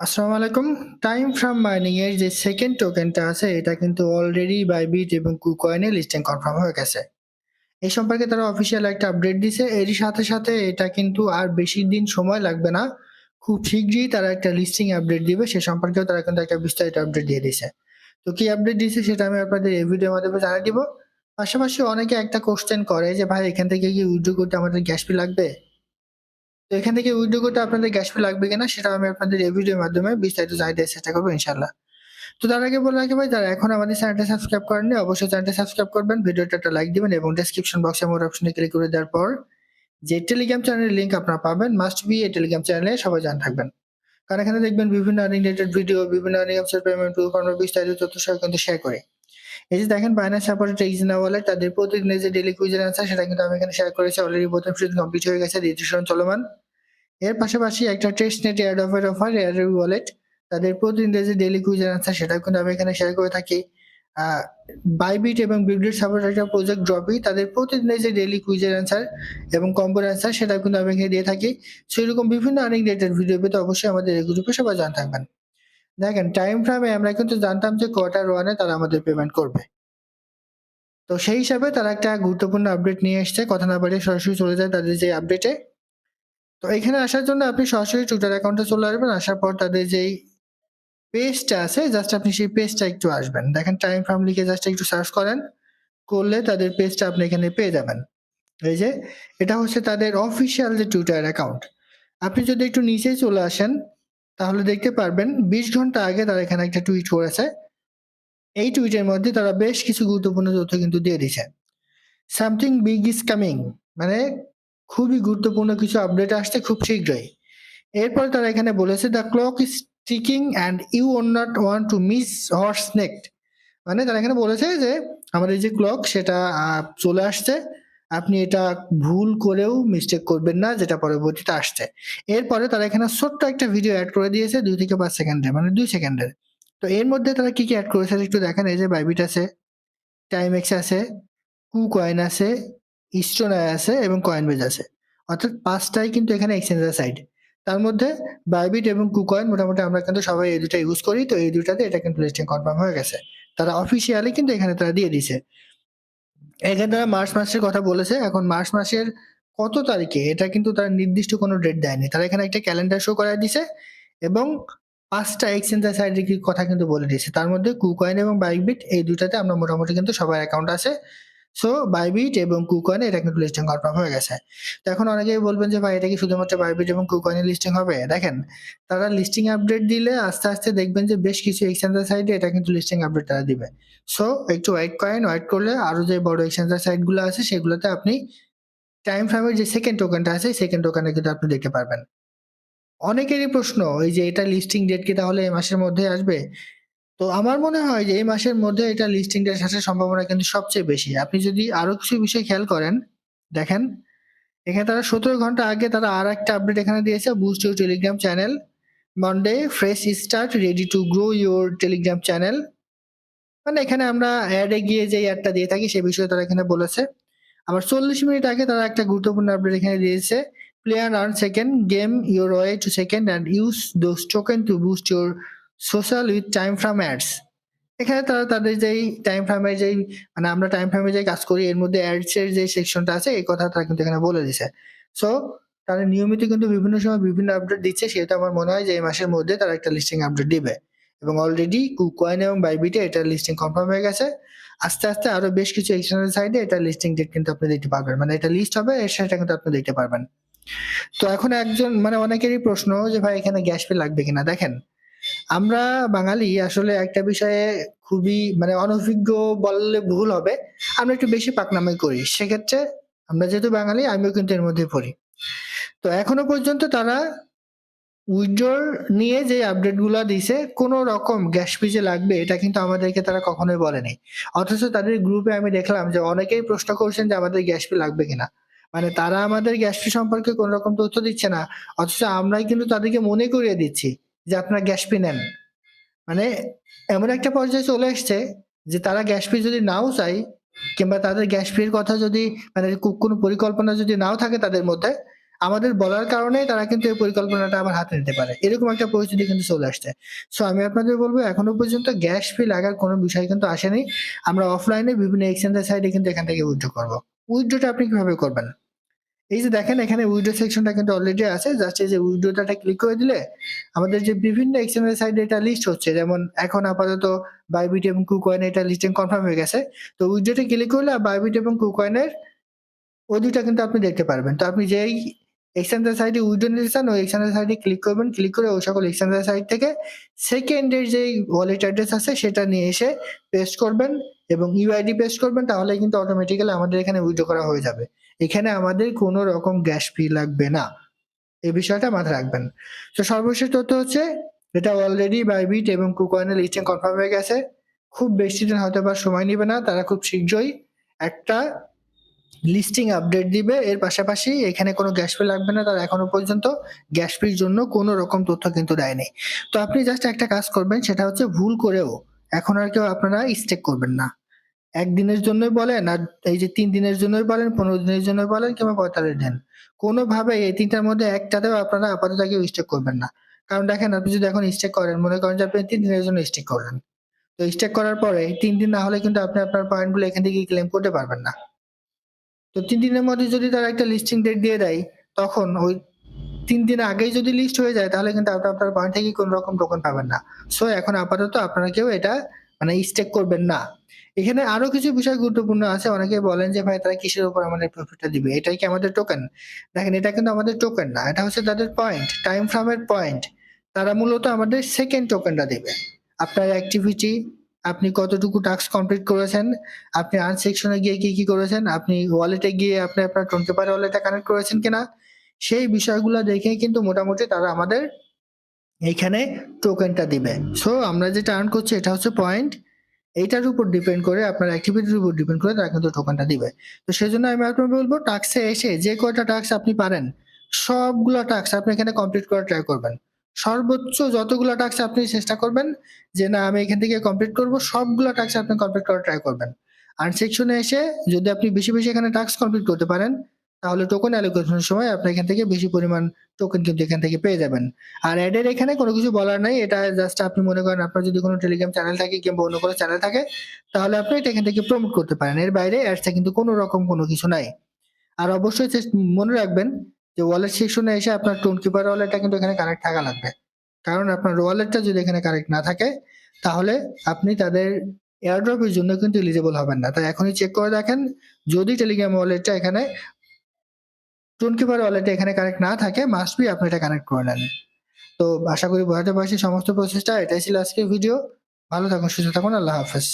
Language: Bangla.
আসসালামু আলাইকুম। টাইম ফ্রম মাইনিং এর যে সেকেন্ড টোকেনটা আছে, এটা কিন্তু অলরেডি বাইবিট এবং কুকয়েনে লিস্টিং কনফার্ম হয়ে গেছে। এই সম্পর্কে তারা অফিসিয়াল একটা আপডেট দিছে। এরই সাথে সাথে এটা কিন্তু আর বেশি দিন সময় লাগবে না। খুব শীঘ্রই তারা একটা লিস্টিং আপডেট দিবে। সে সম্পর্কেও তারা কিন্তু একটা বিস্তারিত আপডেট দিয়ে দিছে। তো কি আপডেট দিছে সেটা আমি আপনাদের এই ভিডিওর মাধ্যমে জানিয়ে দিব। পাশাপাশি অনেকে একটা কোশ্চেন করে যে, ভাই, এখান থেকে কি উইথড্র করতে আমাদের গ্যাস ফি লাগবে? তো এখান থেকে উইথড্র করতে আপনাদের গ্যাস ফি লাগবে কিনা সেটা আমি আপনাদের এই ভিডিওর মাধ্যমে বিস্তারিত জানিয়ে দেওয়ার চেষ্টা করব ইনশাল্লাহ তো তার আগে বলে রাখি ভাই, যারা এখন আমাদের চ্যানেলটা সাবস্ক্রাইব করেননি, অবশ্যই চ্যানেলটা সাবস্ক্রাইব করবেন। ভিডিওটা একটা লাইক দিবেন এবং ডেসক্রিপশন বক্সে মোর অপশনে ক্লিক করে দেওয়ার পর যে টেলিগ্রাম চ্যানেলের লিঙ্ক আপনারা পাবেন মাস্ট বি এই টেলিগ্রাম চ্যানেলে সবাই জান থাকবেন। কারণ এখানে দেখবেন বিভিন্ন আর্নিং রিলেটেড ভিডিও বিভিন্ন আর্নিং অফিসের পেমেন্ট বিস্তারিত তথ্য সহ কিন্তু শেয়ার করি। এই যে দেখেন বাইনান্স সাপোর্টেড এক্সিনা ওয়ালেট তাদের প্রতিদিনের যে ডেলি কুইজের আনসার সেটা কিন্তু আমি এখানে শেয়ার করেছি অলরেডি প্রথম শুধু কমপ্লিট হয়ে গেছে রেজিস্ট্রেশন চলমান। এর পাশাপাশি একটা test net air offer offer air wallet তাদের প্রতিদিনের যে ডেলি কুইজের আনসার সেটা কিন্তু আমি এখানে শেয়ার করে থাকি। বাইবিট এবং বিবলিট সাপোর্ট একটা প্রজেক্ট ড্রপি তাদের প্রতিদিনের যে ডেলি কুইজের অ্যান্সার এবং কম্বোর অ্যান্সার সেটা কিন্তু আমি এখানে দিয়ে থাকি। সেরকম বিভিন্ন আর্নিং রিলেটেড ভিডিও পেতে অবশ্যই আমাদের এই গ্রুপে সবাই জান থাকবেন। দেখেন টাইম ফ্রেমে আমরা কিন্তু জানতাম যে কোয়ার্টার ওয়ানে তারা আমাদের পেমেন্ট করবে। তো সেই হিসাবে তারা একটা গুরুত্বপূর্ণ আপডেট নিয়ে এসছে। কথা না বাড়িয়ে সরাসরি চলে যায় তাদের যে আপডেটে তো এখানে আসার জন্য আপনি সরাসরি টুইটার অ্যাকাউন্টে চলে আসবেন। আসার পর তাদের যেই পেজটা আছে জাস্ট আপনি সেই পেজটা একটু আসবেন। দেখেন টাইম ফ্রাম লিখে জাস্ট একটু সার্চ করেন। করলে তাদের পেজটা আপনি এখানে পেয়ে যাবেন। এই যে, এটা হচ্ছে তাদের অফিসিয়াল যে টুইটার অ্যাকাউন্ট আপনি যদি একটু নিচে চলে আসেন তাহলে দেখতে পারবেন বিশ ঘণ্টা আগে তারা এখানে একটা টুইট করেছে। এই টুইটের মধ্যে তারা বেশ কিছু গুরুত্বপূর্ণ তথ্য কিন্তু দিয়ে দিছে সামথিং বিগ ইজ কামিং মানে খুবই গুরুত্বপূর্ণ কিছু আপডেট আসছে খুব শীঘ্রই। এরপর তারা এখানে বলেছে the clock is ticking and you won not want to miss horse next মানে তারা এখানে বলেছে যে, আমাদের যে ক্লক সেটা চলে আসছে। আপনি এটা ভুল করেও মিস্টেক করবেন না, যেটা পরবর্তীতে আসছে। এরপরে তারা এখানে ছোট্ট একটা ভিডিও অ্যাড করে দিয়েছে, দুই থেকে পাঁচ সেকেন্ডের মানে দুই সেকেন্ডের তো এর মধ্যে তারা কি কি অ্যাড করেছে একটু দেখেন, এই যে বাইবিট আছে টাইমেক্স আছে কু কয়েন আছে ইস্টোনায় আছে এবং কয়েনবেজ আছে। অর্থাৎ পাঁচটাই কিন্তু এখানে এক্সচেঞ্জের সাইড তার মধ্যে বাইবিট এবং কুকয়েন মোটামুটি আমরা কিন্তু সবাই এই দুটা ইউজ করি, তো এই দুটাতে এটা কিন্তু লিস্টিং কনফার্ম হয়ে গেছে। তারা অফিসিয়ালি কিন্তু এখানে তারা দিয়ে দিছে এখানে তারা মার্চ মাসের কথা বলেছে। এখন মার্চ মাসের কত তারিখে? এটা কিন্তু তার নির্দিষ্ট কোনো ডেট দেয়নি। তারা এখানে একটা ক্যালেন্ডার শো করা দিছে এবং পাঁচটা এক্সচেঞ্জের সাইডের কথা কিন্তু বলে দিয়েছে। তার মধ্যে কুকয়েন এবং বাইকবিট এই দুটাতে আমরা মোটামুটি কিন্তু সবার অ্যাকাউন্ট আছে। সো বাইবিট এবং কুকয়েন এটা কিন্তু লিস্টিং কনফার্ম হয়ে গেছে। তো এখন অনেকেই বলবেন যে, ভাই, এটা কি শুধুমাত্র বাইবিট এবং কুকয়েনে লিস্টিং হবে? দেখেন, তারা লিস্টিং আপডেট দিলে আস্তে আস্তে দেখবেন যে, বেশ কিছু এক্সচেঞ্জার সাইডে এটা কিন্তু লিস্টিং আপডেট তারা দিবে। সো একটু ওয়েট করেন ওয়েট করলে আরও যে বড় এক্সচেঞ্জার সাইটগুলো আছে, সেগুলোতে আপনি টাইম ফ্রেমের যে সেকেন্ড টোকেনটা আছে সেকেন্ড টোকেনে কিন্তু আপনি দেখতে পারবেন। অনেকেরই প্রশ্ন ওই যে এটা লিস্টিং ডেট কি তাহলে এই মাসের মধ্যে আসবে? তো আমার মনে হয় যে এই মাসের মধ্যে এটা লিস্টিং ডেট আসার সম্ভাবনা কিন্তু সবচেয়ে বেশি। আপনি যদি আরও কিছু বিষয় খেয়াল করেন, দেখেন, এখানে তারা সতেরো ঘণ্টা আগে তারা আর একটা আপডেট এখানে দিয়েছে boost your Telegram channel Monday fresh start ready to grow your Telegram channel মানে এখানে আমরা অ্যাডে গিয়ে যে অ্যাডটা দিয়ে থাকি সে বিষয়ে তারা এখানে বলেছে। আবার চল্লিশ মিনিট আগে তারা একটা গুরুত্বপূর্ণ আপডেট এখানে দিয়েছে player earn second game your way to second and use those token to boost your social with time from ads এখানে তারা তাদের যেই টাইম ফ্রেমের যেই মানে আমরা টাইম ফ্রেমে যেই কাজ করি, এর মধ্যে অ্যাডস এর যে সেকশনটা আছে, এই কথা তারা কিন্তু এখানে বলে দিছে। সো তারা নিয়মিত কিন্তু বিভিন্ন সময় বিভিন্ন আপডেট দিচ্ছে সেহেতু আমার মনে হয় যে এই মাসের মধ্যে তারা একটা লিস্টিং আপডেট দিবে। এবং অলরেডি কুকয়েন এবং বাইবিটে এটা লিস্টিং কনফার্ম হয়ে গেছে। আস্তে আস্তে আরও বেশ কিছু এক্সটার্নাল সাইডে এটা লিস্টিং ডেট কিন্তু আপনি দেখতে পারবেন। মানে এটা লিস্ট হবে, এর সেটা কিন্তু আপনি দেখতে পারবেন। তো এখন একজন মানে অনেকেরই প্রশ্ন যে ভাই এখানে গ্যাস পে লাগবে কিনা? দেখেন আমরা বাঙালি আসলে একটা বিষয়ে খুবই মানে অনভিজ্ঞ বললে ভুল হবে। আমরা একটু বেশি পাকনামি করি। সেক্ষেত্রে আমরা যেহেতু বাঙালি, আমিও কিন্তু এর মধ্যে পড়ি। তো এখনও পর্যন্ত তারা উইড্রোর নিয়ে যে আপডেটগুলা দিছে, কোন রকম গ্যাস যে লাগবে, এটা কিন্তু আমাদেরকে তারা কখনোই বলেনি। অথচ তাদের গ্রুপে আমি দেখলাম যে অনেকেই প্রশ্ন করছেন যে আমাদের গ্যাস ফি লাগবে কিনা। মানে তারা আমাদের গ্যাস ফি সম্পর্কে কোন রকম তথ্য দিচ্ছে না। অথচ আমরাই কিন্তু তাদেরকে মনে করিয়ে দিচ্ছি। যে আপনারা গ্যাস ফি নেন। মানে এমন একটা পর্যায়ে চলে এসছে যে তারা গ্যাস ফি যদি নাও চাই কিংবা তাদের গ্যাস ফির কথা যদি মানে কোনো পরিকল্পনা যদি নাও থাকে তাদের মধ্যে, আমাদের বলার কারণে তারা কিন্তু এই পরিকল্পনাটা আবার হাতে নিতে পারে। এরকম একটা পরিস্থিতি কিন্তু চলে আসছে। সো আমি আপনাদের বলব, এখনও পর্যন্ত গ্যাস ফি লাগার কোনো বিষয় কিন্তু আসেনি। আমরা অফলাইনে বিভিন্ন এক্সচেঞ্জের সাইডে কিন্তু এখান থেকে উইথড্র করব। উইথড্রটা আপনি কীভাবে করবেন? এই যে দেখেন, এখানে উইডো সেকশনটা কিন্তু অলরেডি আছে। জাস্ট এই যে উইডোটা ক্লিক করে দিলে আমাদের যে বিভিন্ন এক্সচেঞ্জের সাইডে এটা লিস্ট হচ্ছে, যেমন এখন আপাতত বাইবিট এবং কুকয়েন এটা লিস্টিং কনফার্ম হয়ে গেছে। তো উইডোতে ক্লিক করলে বাইবিট এবং কুকয়েনের ওই দুইটা কিন্তু আপনি দেখতে পারবেন। তো আপনি যেই এক্সচেঞ্জের সাইডে উইডো নিতে চান, ওই এক্সচেঞ্জের সাইডে ক্লিক করবেন। ক্লিক করে ওই সকল এক্সচেঞ্জের সাইড থেকে সেকেন্ডের যে ওয়ালেট অ্যাড্রেস আছে, সেটা নিয়ে এসে পেস্ট করবেন এবং ইউআইডি পেস্ট করবেন তাহলে কিন্তু অটোমেটিক্যালি আমাদের এখানে উইডো করা হয়ে যাবে। এখানে আমাদের কোনো রকম গ্যাস ফি লাগবে না। এই বিষয়টা মাথায় রাখবেন। তো সর্বশেষ তথ্য হচ্ছে, এটা অলরেডি বাইবিট এবং কুকয়েনের লিস্টিং কনফার্ম হয়ে গেছে। খুব বেশি দিন হয়তো বা সময় নেবে না, তারা খুব শীঘ্রই একটা লিস্টিং আপডেট দিবে। এর পাশাপাশি এখানে কোনো গ্যাস ফি লাগবে না, তারা এখনও পর্যন্ত গ্যাস ফির জন্য কোনো রকম তথ্য কিন্তু দেয়নি। তো আপনি জাস্ট একটা কাজ করবেন, সেটা হচ্ছে ভুল করেও এখন আর কেউ আপনারা স্টেক করবেন না। একদিনের জন্যই বলেন আর এই যে তিন দিনের জন্যই বলেন, পনেরো দিনের জন্য বলেন কিংবা পঁয়তাল্লিশ দিন। কোনোভাবে এই তিনটার মধ্যে একটাতেও আপনারা আপাতত কেউ স্টেক করবেন না। কারণ দেখেন, আপনি যদি এখন স্টেক করেন, মনে করেন যে আপনি তিন দিনের জন্য স্টেক করলেন। তো স্টেক করার পরে তিন দিন না হলে কিন্তু আপনি আপনার পয়েন্টগুলো এখান থেকে ক্লেম করতে পারবেন না। তো তিন দিনের মধ্যে যদি তারা একটা লিস্টিং ডেট দিয়ে দেয়, তখন ওই তিন দিন আগেই যদি লিস্ট হয়ে যায়, তাহলে কিন্তু আপনি আপনার পয়েন্ট থেকে কোনো রকম টোকন পাবেন না। সো এখন আপাতত আপনারা কেউ এটা মানে স্টেক করবেন না। এখানে আরও কিছু বিষয় গুরুত্বপূর্ণ আছে। অনেকে বলেন যে, ভাই, তারা কিসের উপর আমাদের প্রফিটটা দিবে? এটাই কি আমাদের টোকেন দেখেন, এটা কিন্তু আমাদের টোকেন না। এটা হচ্ছে তাদের পয়েন্ট টাইম ফ্রামের পয়েন্ট তারা মূলত আমাদের সেকেন্ড টোকেনটা দেবে। আপনার অ্যাক্টিভিটি আপনি কতটুকু টাস্ক কমপ্লিট করেছেন, আপনি আর্ন সেকশনে গিয়ে কি কি করেছেন, আপনি ওয়ালেটে গিয়ে আপনি আপনার টোন পেপার ওয়ালেটে কানেক্ট করেছেন কিনা, সেই বিষয়গুলো দেখে কিন্তু মোটামুটি তারা আমাদের এইখানে টোকেনটা দিবে। সো আমরা যেটা আর্ন করছি, এটা হচ্ছে পয়েন্ট এইটার উপর ডিপেন্ড করে, আপনার অ্যাক্টিভিটির উপর ডিপেন্ড করে, তারা কিন্তু টোকেনটা দিবে। তো সেই জন্য আমি আপনাকে বলব টাক্সে এসে যে কয়টা টাস্ক আপনি পারেন, সবগুলো টাস্ক আপনি এখানে কমপ্লিট করার ট্রাই করবেন। সর্বোচ্চ যতগুলো টাস্ক আপনি চেষ্টা করবেন, যে না, আমি এখান থেকে কমপ্লিট করব, সবগুলো টাস্ক আপনি কমপ্লিট করার ট্রাই করবেন। আর সেকশনে এসে যদি আপনি বেশি বেশি এখানে টাস্ক কমপ্লিট করতে পারেন তাহলে টোকেন অ্যালোকেশনের সময় আপনি এখান থেকে বেশি পরিমাণ টোকেন কিন্তু এখান থেকে পেয়ে যাবেন। আর অ্যাডের এখানে কোনো কিছু বলার নাই, এটা জাস্ট আপনি মনে করেন আপনার যদি কোনো টেলিগ্রাম চ্যানেল থাকে কিংবা অন্য কোনো চ্যানেল থাকে, তাহলে আপনি এটা এখান থেকে প্রমোট করতে পারেন। এর বাইরে অ্যাডসে কিন্তু কোনো রকম কোনো কিছু নাই। আর অবশ্যই মনে রাখবেন যে ওয়ালেট সেকশনে এসে আপনার টোন কিপার ওয়ালেটটা কিন্তু এখানে কানেক্ট থাকা লাগবে। কারণ আপনার ওয়ালেটটা যদি এখানে কানেক্ট না থাকে, তাহলে আপনি তাদের এয়ারড্রপের জন্য কিন্তু এলিজিবল হবেন না। তাই এখনই চেক করে দেখেন, যদি টেলিগ্রাম ওয়ালেটটা এখানে টোন কিপার ওয়ালেটে এখানে কানেক্ট না থাকে মাস্ট বি আপনি এটা কানেক্ট করে নেন। তো আশা করি বোঝাতে পারছি সমস্ত প্রসেসটা এটাই ছিল আজকের ভিডিও ভালো থাকুন, সুস্থ থাকুন, আল্লাহ হাফেজ।